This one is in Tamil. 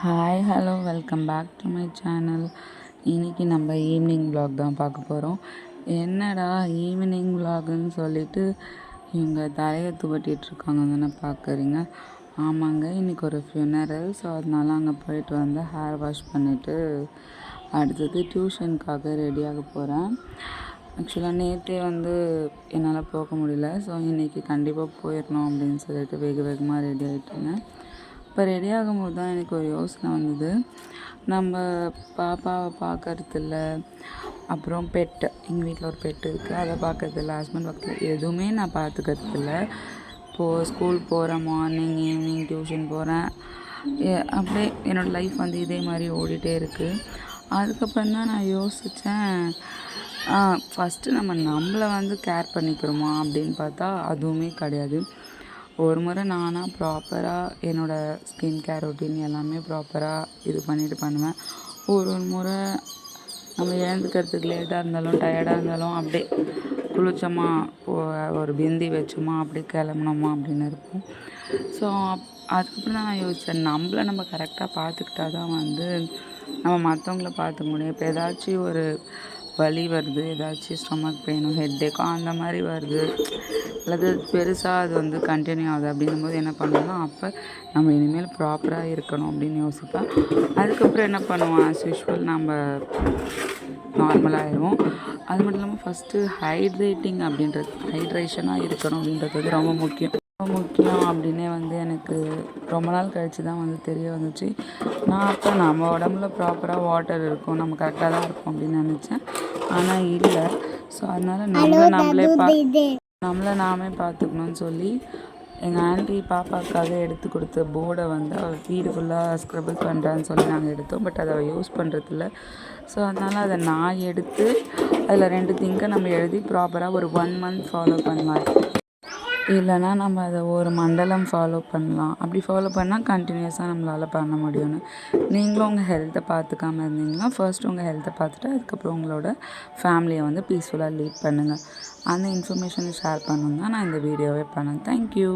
Hi hello welcome back to my channel இன்றைக்கி நம்ம ஈவினிங் விலாக் தான் பார்க்க போகிறோம் என்னடா ஈவினிங் விலாகுன்னு சொல்லிட்டு இவங்க தலையை துவட்டிகிட்ருக்காங்க தானே பார்க்குறீங்க. ஆமாங்க இன்றைக்கி ஒரு ஃபியூனரல் ஸோ அதனால அங்கே போயிட்டு வந்து ஹேர் வாஷ் பண்ணிவிட்டு அடுத்தது டியூஷனுக்காக ரெடியாக போகிறேன் ஆக்சுவலாக நேற்றே வந்து என்னால் போக முடியல ஸோ இன்றைக்கி கண்டிப்பாக போயிடணும் அப்படின்னு சொல்லிட்டு வேக வேகமாக ரெடி ஆகிட்டேங்க இப்போ ரெடி ஆகும்போது தான் எனக்கு ஒரு யோசனை வந்தது. நம்ம பாப்பாவை பார்க்கறதில்ல. அப்புறம் பெட்டு எங்கள் வீட்டில் ஒரு பெட்டு இருக்குது அதை பார்க்கறதில்ல. ஹஸ்பண்ட் பக்கத்தில் எதுவுமே நான் பார்த்துக்கறதில்ல. இப்போது ஸ்கூல் போகிறேன் மார்னிங் ஈவினிங் டியூஷன் போகிறேன் அப்படியே என்னோடய லைஃப் வந்து இதே மாதிரி ஓடிட்டே இருக்குது அதுக்கப்புறம் தான் நான் யோசித்தேன் ஃபஸ்ட்டு நம்ம நம்மளை வந்து கேர் பண்ணிக்கிறோமா அப்படின்னு பார்த்தா அதுவுமே கிடையாது. ஒரு முறை நானாக ப்ராப்பராக என்னோடய ஸ்கின் கேர் ரொட்டீன் எல்லாமே ப்ராப்பராக இது பண்ணிட்டு பண்ணுவேன். ஒரு ஒரு முறை நம்ம ஏந்துக்கிறதுக்கு லேட்டாக இருந்தாலும் டயர்டாக இருந்தாலும் அப்படியே குளிச்சோமா ஒரு பிந்தி வச்சோமா அப்படியே கிளம்புனோமா அப்படின்னு இருக்கும். ஸோ அதுக்கப்புறம் நான் யோசித்தேன் நம்மளை நம்ம கரெக்டாக பார்த்துக்கிட்டா தான் வந்து நம்ம மற்றவங்கள பார்த்துக்க முடியும். இப்போ ஏதாச்சும் ஒரு வலி வருது ஏதாச்சும் ஸ்டொமக் பெயினும் ஹெட்டேக்கோ அந்த மாதிரி வருது. அல்லது பெருசாக அது வந்து கண்டினியூ ஆகுது அப்படிங்கும்போது என்ன பண்ணுவோம்னா அப்போ நம்ம இனிமேல் ப்ராப்பராக இருக்கணும் அப்படின்னு யோசிப்பேன். அதுக்கப்புறம் என்ன பண்ணுவோம்? ஆஸ் யூஷுவல் நம்ம நார்மலாகிடுவோம் அது மட்டும் இல்லாமல் ஃபஸ்ட்டு ஹைட்ரேட்டிங் அப்படின்றது ஹைட்ரேஷனாக இருக்கணும் அப்படின்றது வந்து ரொம்ப முக்கியம். ரொம்ப முக்கியம் அப்படின்னே வந்து எனக்கு ரொம்ப நாள் கழித்து தான் வந்து தெரிய வந்துச்சு. நான் அப்போ நம்ம உடம்புல ப்ராப்பராக வாட்டர் இருக்கும் நம்ம கரெக்டாக தான் இருக்கும் அப்படின்னு நினச்சேன். ஆனால் இல்லை. ஸோ அதனால் நம்மளை நம்மளே பா நம்மளை நாமே பார்த்துக்கணும்னு சொல்லி எங்கள் ஆண்டி பாப்பாவுக்காக எடுத்து கொடுத்த போர்டை வந்து அவள் வீடு ஃபுல்லாக ஸ்க்ரபிள் பண்ணுறான்னு சொல்லி நாங்கள் எடுத்தோம். பட் அதை அவள் யூஸ் பண்ணுறதில்ல ஸோ அதனால் அதை நான் எடுத்து அதில் ரெண்டு திங்கை நம்ம எழுதி ப்ராப்பராக ஒரு ஒன் மந்த் ஃபாலோ பண்ணலாம் இல்லைனா நம்ம அதை ஒரு மண்டலம் ஃபாலோ பண்ணலாம். அப்படி ஃபாலோ பண்ணால் கண்டினியூஸாக நம்மளால் பண்ண முடியும்னு. நீங்களும் உங்கள் ஹெல்த்தை பார்த்துக்காம இருந்தீங்கன்னா ஃபர்ஸ்ட் உங்கள் ஹெல்த்தை பார்த்துட்டு அதுக்கப்புறம் உங்களோட ஃபேமிலியை வந்து பீஸ்ஃபுல்லாக லீட் பண்ணுங்கள் அந்த இன்ஃபர்மேஷனை ஷேர் பண்ணணும் தான் நான் இந்த வீடியோவே பண்ணேன். தேங்க்யூ